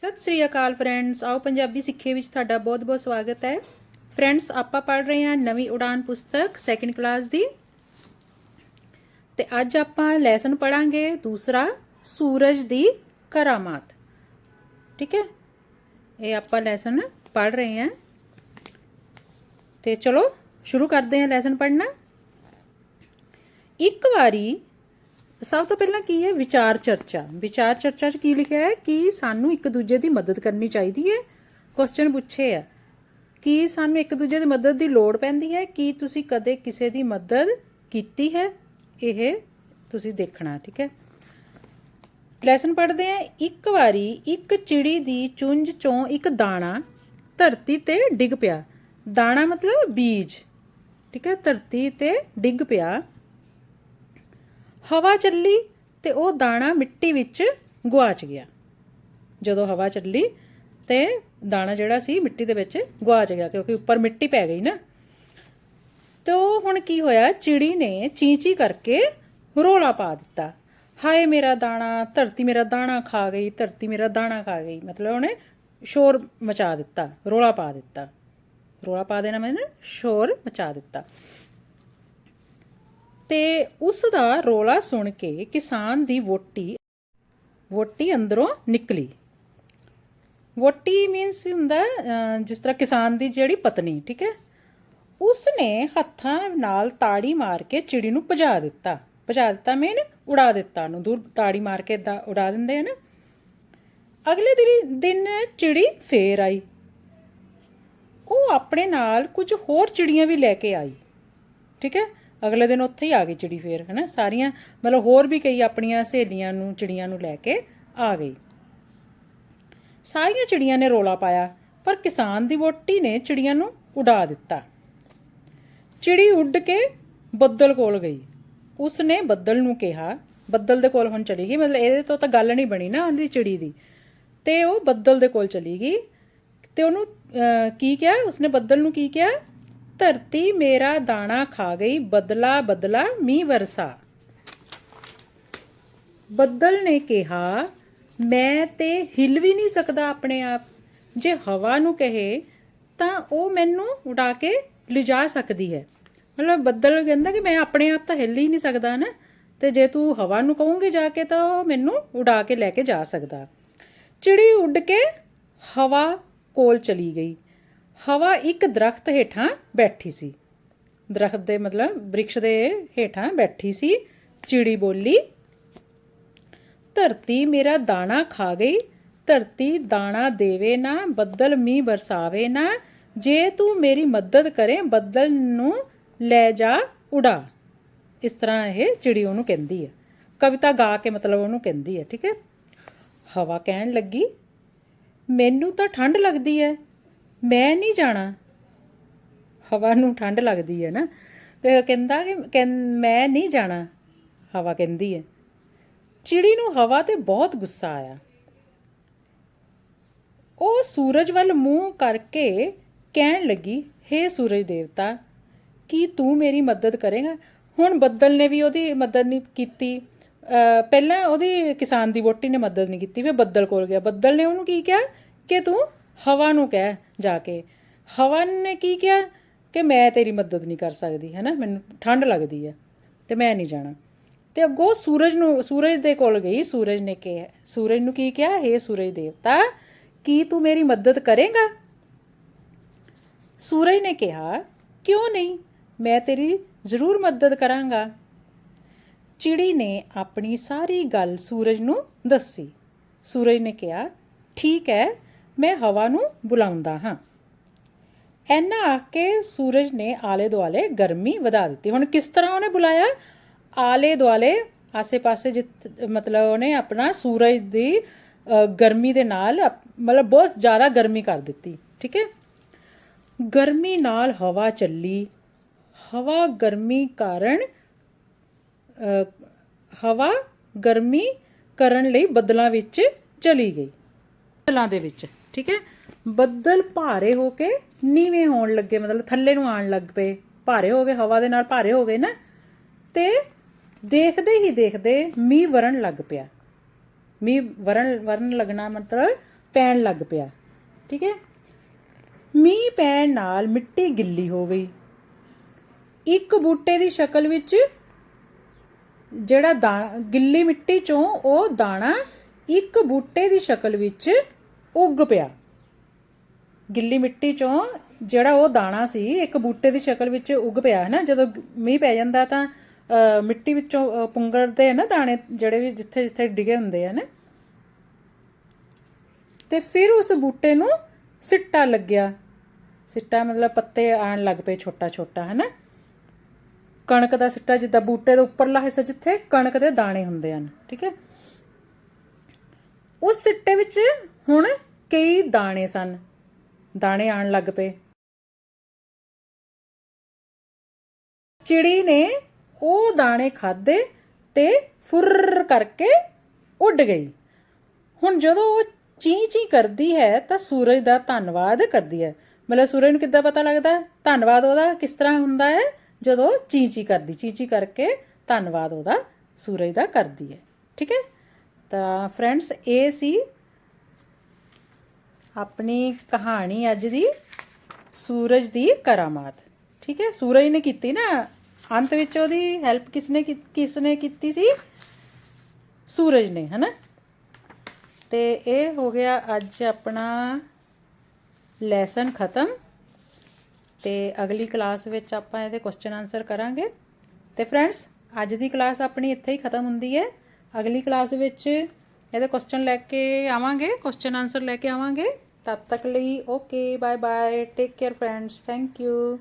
ਸਤਿ ਸ੍ਰੀ ਅਕਾਲ friends, ਆਓ ਪੰਜਾਬੀ ਸਿੱਖੇ ਵਿੱਚ ਤੁਹਾਡਾ ਬਹੁਤ-ਬਹੁਤ ਸਵਾਗਤ ਹੈ। ਫਰੈਂਡਸ, ਆਪਾਂ ਪੜ੍ਹ ਰਹੇ ਹਾਂ ਨਵੀਂ ਉਡਾਨ ਪੁਸਤਕ ਸੈਕੰਡ ਕਲਾਸ ਦੀ। ਤੇ ਅੱਜ ਆਪਾਂ ਲੈਸਨ ਪੜਾਂਗੇ ਦੂਸਰਾ ਸੂਰਜ ਦੀ ਕਰਾਮਾਤ। ਠੀਕ ਹੈ? ਇਹ ਆਪਾਂ ਲੈਸਨ ਪੜ੍ਹ ਰਹੇ ਹਾਂ। ਤੇ ਚਲੋ, ਸ਼ੁਰੂ ਕਰਦੇ ਹਾਂ ਲੈਸਨ ਪੜ੍ਹਨਾ। ਇੱਕ ਵਾਰੀ ਸਭ ਤੋਂ ਪਹਿਲਾਂ ਕੀ ਹੈ? ਵਿਚਾਰ ਚਰਚਾ। ਵਿਚਾਰ ਚਰਚਾ 'ਚ ਕੀ ਲਿਖਿਆ ਹੈ? ਕਿ ਸਾਨੂੰ ਇੱਕ ਦੂਜੇ ਦੀ ਮਦਦ ਕਰਨੀ ਚਾਹੀਦੀ ਹੈ? ਕੁਐਸਚਨ ਪੁੱਛੇ ਆ। ਕਿ ਸਾਨੂੰ ਇੱਕ ਦੂਜੇ ਦੀ ਮਦਦ ਦੀ ਲੋੜ ਪੈਂਦੀ ਹੈ? ਕੀ ਤੁਸੀਂ ਕਦੇ ਕਿਸੇ ਦੀ ਮਦਦ ਕੀਤੀ ਹੈ? ਇਹ ਤੁਸੀਂ ਦੇਖਣਾ, ਠੀਕ ਹੈ? ਲੈਸਨ ਪੜ੍ਹਦੇ ਆ ਇੱਕ ਵਾਰੀ ਇੱਕ ਚਿੜੀ ਦੀ ਚੁੰਝ ਚੋਂ ਇੱਕ ਦਾਣਾ ਧਰਤੀ ਤੇ ਡਿੱਗ ਪਿਆ। ਦਾਣਾ ਮਤਲਬ ਬੀਜ, ਠੀਕ ਹੈ? ਧਰਤੀ ਤੇ ਡਿੱਗ ਪਿਆ। ਹਵਾ ਚੱਲੀ ਤੇ ਉਹ ਦਾਣਾ ਮਿੱਟੀ ਵਿੱਚ ਗੁਆਚ ਗਿਆ। ਜਦੋਂ ਹਵਾ ਚੱਲੀ ਤੇ ਦਾਣਾ ਜਿਹੜਾ ਸੀ ਮਿੱਟੀ ਦੇ ਵਿੱਚ ਗੁਆਚ ਗਿਆ ਕਿਉਂਕਿ ਉੱਪਰ ਮਿੱਟੀ ਪੈ ਗਈ ਨਾ। ਤੇ ਉਹ ਹੁਣ ਕੀ ਹੋਇਆ? ਚਿੜੀ ਨੇ ਚੀਂ-ਚੀਂ ਕਰਕੇ ਰੋਲਾ ਪਾ ਦਿੱਤਾ। ਹਾਏ ਮੇਰਾ ਦਾਣਾ, ਧਰਤੀ ਮੇਰਾ ਦਾਣਾ ਖਾ ਗਈ, ਧਰਤੀ ਮੇਰਾ ਦਾਣਾ ਖਾ ਗਈ। ਮਤਲਬ ਉਹਨੇ ਸ਼ੋਰ ਮਚਾ ਦਿੱਤਾ, ਰੋਲਾ ਪਾ ਦਿੱਤਾ। ਰੋਲਾ ਪਾ ਦੇਣਾ ਮੈਨੇ, ਸ਼ੋਰ ਮਚਾ ਦਿੱਤਾ। ਤੇ ਉਸ ਦਾ ਰੋਲਾ ਸੁਣ ਕੇ ਕਿਸਾਨ ਦੀ ਵੋਟੀ ਵੋਟੀ ਅੰਦਰੋਂ ਨਿਕਲੀ। ਵੋਟੀ ਮੀਨਸ ਹੁੰਦਾ ਜਿਸ ਤਰ੍ਹਾਂ ਕਿਸਾਨ ਦੀ ਜਿਹੜੀ ਪਤਨੀ, ਠੀਕ ਹੈ? ਉਸ ਨੇ ਹੱਥਾਂ ਨਾਲ ਤਾੜੀ ਮਾਰ ਕੇ ਚਿੜੀ ਨੂੰ ਭਜਾ ਦਿੱਤਾ। ਭਜਾ ਦਿੱਤਾ ਮੀਨ ਉਡਾ ਦਿੱਤਾ ਉਹਨੂੰ, ਦੂਰ ਤਾੜੀ ਮਾਰ ਕੇ ਦਾ ਉਡਾ ਦਿੰਦੇ ਆ ਨਾ। ਅਗਲੇ ਦਿਨ ਚਿੜੀ ਫੇਰ ਆਈ। ਉਹ ਆਪਣੇ ਨਾਲ ਕੁਝ ਹੋਰ ਚਿੜੀਆਂ ਵੀ ਲੈ ਕੇ ਆਈ, ਠੀਕ ਹੈ? ਅਗਲੇ ਦਿਨ ਉੱਥੇ ਹੀ ਆ ਗਈ ਚਿੜੀ ਫੇਰ, ਹਨਾ? ਸਾਰੀਆਂ, ਮਤਲਬ ਹੋਰ ਵੀ ਕਈ ਆਪਣੀਆਂ ਸਹੇਲੀਆਂ ਨੂੰ, ਚਿੜੀਆਂ ਨੂੰ ਲੈ ਕੇ ਆ ਗਈ। ਸਾਰੀਆਂ ਚਿੜੀਆਂ ਨੇ ਰੋਲਾ ਪਾਇਆ, ਪਰ ਕਿਸਾਨ ਦੀ ਵੋਟੀ ਨੇ ਚਿੜੀਆਂ ਨੂੰ ਉਡਾ ਦਿੱਤਾ। ਚਿੜੀ ਉੱਡ ਕੇ ਬੱਦਲ ਕੋਲ ਗਈ। ਉਸ ਨੇ ਬੱਦਲ ਨੂੰ ਕਿਹਾ, ਬੱਦਲ ਦੇ ਕੋਲ ਹੁਣ ਚਲੀ ਗਈ, ਮਤਲਬ ਇਹਦੇ ਤੋਂ ਤਾਂ ਗੱਲ ਨਹੀਂ ਬਣੀ ਨਾ ਉਹਦੀ ਚਿੜੀ ਦੀ। ਤੇ ਉਹ ਬੱਦਲ ਦੇ ਕੋਲ ਚਲੀ ਗਈ ਤੇ ਉਹਨੂੰ ਕੀ ਕਿਹਾ? ਉਸਨੇ ਬੱਦਲ ਨੂੰ ਕੀ ਕਿਹਾ? ਧਰਤੀ ਮੇਰਾ ਦਾਣਾ ਖਾ ਗਈ, ਬਦਲਾ ਬਦਲਾ ਮੀਂਹ ਵਰਸਾ। ਬੱਦਲ ਨੇ ਕਿਹਾ, ਮੈਂ ਤੇ ਹਿਲ ਵੀ ਨਹੀਂ ਸਕਦਾ ਆਪਣੇ ਆਪ। ਜੇ ਹਵਾ ਨੂੰ ਕਹੇ, ਤਾਂ ਉਹ ਮੈਨੂੰ ਉਡਾ ਕੇ ਲਿਜਾ ਸਕਦੀ ਹੈ। ਮਤਲਬ ਬੱਦਲ ਕਹਿੰਦਾ ਕਿ ਮੈਂ ਆਪਣੇ ਆਪ ਤਾਂ ਹਿੱਲ ਹੀ ਨਹੀਂ ਸਕਦਾ ਨਾ। ਤੇ ਜੇ ਤੂੰ ਹਵਾ ਨੂੰ ਕਹੂੰਗੀ ਜਾ ਕੇ, ਤਾਂ ਉਹ ਮੈਨੂੰ ਉਡਾ ਕੇ ਲੈ ਕੇ ਜਾ ਸਕਦਾ। ਚਿੜੀ ਉੱਡ ਕੇ ਹਵਾ ਕੋਲ ਚਲੀ ਗਈ। ਹਵਾ ਇੱਕ ਦਰਖਤ ਹੇਠਾਂ ਬੈਠੀ ਸੀ। ਦਰਖਤ ਦੇ ਮਤਲਬ ਬ੍ਰਿਕਸ਼ ਦੇ ਹੇਠਾਂ ਬੈਠੀ ਸੀ। ਚਿੜੀ ਬੋਲੀ, ਧਰਤੀ ਮੇਰਾ ਦਾਣਾ ਖਾ ਗਈ, ਧਰਤੀ ਦਾਣਾ ਦੇਵੇ ਨਾ, ਬੱਦਲ ਮੀਂਹ ਵਰਸਾਵੇ ਨਾ, ਜੇ ਤੂੰ ਮੇਰੀ ਮਦਦ ਕਰੇ, ਬੱਦਲ ਨੂੰ ਲੈ ਜਾ, ਉਡਾ। ਇਸ ਤਰ੍ਹਾਂ ਇਹ ਚਿੜੀ ਉਹਨੂੰ ਕਹਿੰਦੀ ਹੈ। ਕਵਿਤਾ ਗਾ ਕੇ ਮਤਲਬ ਉਹਨੂੰ ਕਹਿੰਦੀ ਹੈ, ਠੀਕ ਹੈ? ਹਵਾ ਕਹਿਣ ਲੱਗੀ, ਮੈਨੂੰ ਤਾਂ ਠੰਡ ਲੱਗਦੀ ਹੈ। ਮੈਂ ਨਹੀਂ ਜਾਣਾ। ਹਵਾ ਨੂੰ ਠੰਡ ਲੱਗਦੀ ਹੈ ਨਾ। ਤੇ ਕਹਿੰਦਾ ਕਿ ਕਹਿੰ- ਮੈਂ ਨਹੀਂ ਜਾਣਾ। ਹਵਾ ਕਹਿੰਦੀ ਹੈ। ਚਿੜੀ ਨੂੰ ਹਵਾ ਤੇ ਬਹੁਤ ਗੁੱਸਾ ਆਇਆ। ਉਹ ਸੂਰਜ ਵੱਲ ਮੂੰਹ ਕਰਕੇ ਕਹਿਣ ਲੱਗੀ, ਹੇ ਸੂਰਜ ਦੇਵਤਾ, ਕੀ ਤੂੰ ਮੇਰੀ ਮਦਦ ਕਰੇਗਾ? ਹੁਣ ਬੱਦਲ ਨੇ ਵੀ ਉਹਦੀ ਮਦਦ ਨਹੀਂ ਕੀਤੀ। ਪਹਿਲਾਂ ਉਹਦੀ ਕਿਸਾਨ ਦੀ ਵੋਟੀ ਨੇ ਮਦਦ ਨਹੀਂ ਕੀਤੀ ਫਿਰ ਬੱਦਲ ਕੋਲ ਗਿਆ। ਬੱਦਲ ਨੇ ਉਹਨੂੰ ਕੀ ਕਿਹਾ? ਕਿ ਤੂੰ ਹਵਾ ਨੂੰ ਕਹਿ ਜਾ ਕੇ। ਹਵਾ ਨੇ ਕੀ ਕਿਹਾ? ਕਿ ਮੈਂ ਤੇਰੀ ਮਦਦ ਨਹੀਂ ਕਰ ਸਕਦੀ ਹੈ ਨਾ ਮੈਨੂੰ ਠੰਡ ਲੱਗਦੀ ਹੈ ਤੇ ਮੈਂ ਨਹੀਂ ਜਾਣਾ। ਤੇ ਅੱਗੋਂ ਸੂਰਜ ਨੂੰ, ਸੂਰਜ ਦੇ ਕੋਲ ਗਈ। ਸੂਰਜ ਨੇ ਕਿਹਾ, ਸੂਰਜ ਨੂੰ ਕੀ ਕਿਹਾ? ਹੇ ਸੂਰਜ ਦੇਵਤਾ, ਕੀ ਤੂੰ ਮੇਰੀ ਮਦਦ ਕਰੇਗਾ? ਸੂਰਜ ਨੇ ਕਿਹਾ, ਕਿਉਂ ਨਹੀਂ? ਮੈਂ ਤੇਰੀ ਜ਼ਰੂਰ ਮਦਦ ਕਰਾਂਗਾ। ਚਿੜੀ ਨੇ ਆਪਣੀ ਸਾਰੀ ਗੱਲ ਸੂਰਜ ਨੂੰ ਦੱਸੀ। ਸੂਰਜ ਨੇ ਕਿਹਾ, ਠੀਕ ਹੈ ਮੈਂ ਹਵਾ ਨੂੰ ਬੁਲਾਉਂਦਾ ਹਾਂ। ਐਨਾ ਆਖ ਕੇ ਸੂਰਜ ਨੇ ਆਲੇ ਦੁਆਲੇ ਗਰਮੀ ਵਧਾ ਦਿੱਤੀ। ਹੁਣ ਕਿਸ ਤਰ੍ਹਾਂ ਉਹਨੇ ਬੁਲਾਇਆ? ਆਲੇ ਦੁਆਲੇ ਆਸੇ-ਪਾਸੇ ਜਿੱਤ, ਮਤਲਬ ਉਹਨੇ ਆਪਣਾ ਸੂਰਜ ਦੀ ਗਰਮੀ ਦੇ ਨਾਲ ਮਤਲਬ ਬਹੁਤ ਜ਼ਿਆਦਾ ਗਰਮੀ ਕਰ ਦਿੱਤੀ। ਠੀਕ ਹੈ? ਗਰਮੀ ਨਾਲ ਹਵਾ ਚੱਲੀ। ਹਵਾ ਗਰਮੀ ਕਾਰਨ ਹਵਾ ਗਰਮੀ ਕਰਨ ਲਈ ਬੱਦਲਾਂ ਵਿੱਚ ਚਲੀ ਗਈ। ਬੱਦਲਾਂ ਦੇ ਵਿੱਚ, ਠੀਕ ਹੈ? ਬੱਦਲ ਭਾਰੇ ਹੋ ਕੇ ਨੀਵੇਂ ਹੋਣ ਲੱਗੇ, ਮਤਲਬ ਥੱਲੇ ਨੂੰ ਆਉਣ ਲੱਗ ਪਏ। ਭਾਰੇ ਹੋ ਗਏ, ਹਵਾ ਦੇ ਨਾਲ ਭਾਰੇ ਹੋ ਗਏ ਨਾ। ਤੇ ਦੇਖਦੇ ਹੀ ਦੇਖਦੇ ਮੀਂਹ ਵਰਨ ਲੱਗ ਪਿਆ। ਮੀਂਹ ਵਰਨ ਵਰਨ ਲੱਗਣਾ ਮਤਲਬ ਪੈਣ ਲੱਗ ਪਿਆ, ਠੀਕ ਹੈ? ਮੀਂਹ ਪੈਣ ਨਾਲ ਮਿੱਟੀ ਗਿੱਲੀ ਹੋ ਗਈ। ਇੱਕ ਬੂਟੇ ਦੀ ਸ਼ਕਲ ਵਿੱਚ ਜਿਹੜਾ ਦਾਣਾ ਗਿੱਲੀ ਮਿੱਟੀ ਚੋਂ ਉਹ ਦਾਣਾ ਇੱਕ ਬੂਟੇ ਦੀ ਸ਼ਕਲ ਵਿੱਚ ਉੱਗ ਪਿਆ। ਗਿੱਲੀ ਮਿੱਟੀ ਚੋਂ ਜਿਹੜਾ ਉਹ ਦਾਣਾ ਸੀ ਇੱਕ ਬੂਟੇ ਦੀ ਸ਼ਕਲ ਵਿੱਚ ਉੱਗ ਪਿਆ ਹੈ ਨਾ ਜਦੋਂ ਮੀਂਹ ਪੈ ਜਾਂਦਾ ਤਾਂ ਅਹ, ਮਿੱਟੀ ਵਿੱਚੋਂ ਅਹ, ਪੁੰਗਰਦੇ ਨਾ ਦਾਣੇ ਜਿਹੜੇ ਵੀ ਜਿੱਥੇ ਜਿੱਥੇ ਡਿਗੇ ਹੁੰਦੇ ਆ ਨਾ ਤੇ ਫਿਰ ਉਸ ਬੂਟੇ ਨੂੰ ਸਿੱਟਾ ਲੱਗਿਆ। ਸਿੱਟਾ ਮਤਲਬ ਪੱਤੇ ਆਣ ਲੱਗ ਪਏ ਛੋਟਾ ਛੋਟਾ ਹੈ ਨਾ ਕਣਕ ਦਾ ਸਿੱਟਾ ਜਿੱਦਾਂ ਬੂਟੇ ਦੇ ਉੱਪਰਲਾ ਹਿੱਸਾ ਜਿੱਥੇ ਕਣਕ ਦੇ ਦਾਣੇ ਹੁੰਦੇ ਹਨ ਠੀਕ ਹੈ? ਉਸ ਸਿੱਟੇ ਵਿੱਚ ਹੁਣ ਕਈ ਦਾਣੇ ਸਨ। ਦਾਣੇ ਆਣ ਲੱਗ ਪਏ। ਚਿੜੀ ਨੇ ਉਹ ਦਾਣੇ ਖਾਦੇ ਤੇ ਫੁਰ ਕਰਕੇ ਉੱਡ ਗਈ। ਹੁਣ ਜਦੋਂ ਉਹ ਚੀਂ ਚੀਂ ਕਰਦੀ ਹੈ ਤਾਂ ਸੂਰਜ ਦਾ ਧੰਨਵਾਦ ਕਰਦੀ ਹੈ। ਮਤਲਬ ਸੂਰਜ ਨੂੰ ਕਿੱਦਾਂ ਪਤਾ ਲੱਗਦਾ? ਧੰਨਵਾਦ ਉਹਦਾ ਕਿਸ ਤਰ੍ਹਾਂ ਹੁੰਦਾ ਹੈ? ਜਦੋਂ ਚੀਂ ਚੀਂ ਕਰਦੀ, ਚੀਂ ਚੀਂ ਕਰਕੇ ਧੰਨਵਾਦ ਉਹਦਾ ਸੂਰਜ ਦਾ ਕਰਦੀ ਹੈ। ਠੀਕ ਹੈ? ਤਾਂ ਫਰੈਂਡਸ ਇਹ ਸੀ ਆਪਣੀ ਕਹਾਣੀ ਅੱਜ ਦੀ ਸੂਰਜ ਦੀ ਕਰਾਮਾਤ। ਠੀਕ ਹੈ, ਸੂਰਜ ਨੇ ਕੀਤੀ ਨਾ, ਅੰਤ ਵਿੱਚ ਉਹਦੀ ਹੈਲਪ ਕਿਸਨੇ ਕੀ- ਕਿਸਨੇ ਕੀਤੀ ਸੀ? ਸੂਰਜ ਨੇ, ਹਨਾ? ਤੇ ਇਹ ਹੋ ਗਿਆ ਅੱਜ ਆਪਣਾ ਲੈਸਨ ਖਤਮ। ਤੇ ਅਗਲੀ ਕਲਾਸ ਵਿੱਚ ਆਪਾਂ ਇਹਦੇ ਕੁਐਸਚਨ ਆਨਸਰ ਕਰਾਂਗੇ। ਤੇ ਫਰੈਂਡਸ ਅੱਜ ਦੀ ਕਲਾਸ ਆਪਣੀ ਇੱਥੇ ਹੀ ਖਤਮ ਹੁੰਦੀ ਹੈ। ਅਗਲੀ ਕਲਾਸ ਵਿੱਚ ਇਹਦੇ ਕੁਐਸਚਨ ਲੈ ਕੇ ਆਵਾਂਗੇ ਕੁਐਸਚਨ ਆਨਸਰ ਲੈ ਕੇ ਆਵਾਂਗੇ। ਤਦ ਤੱਕ ਲਈ okay bye bye take care friends thank you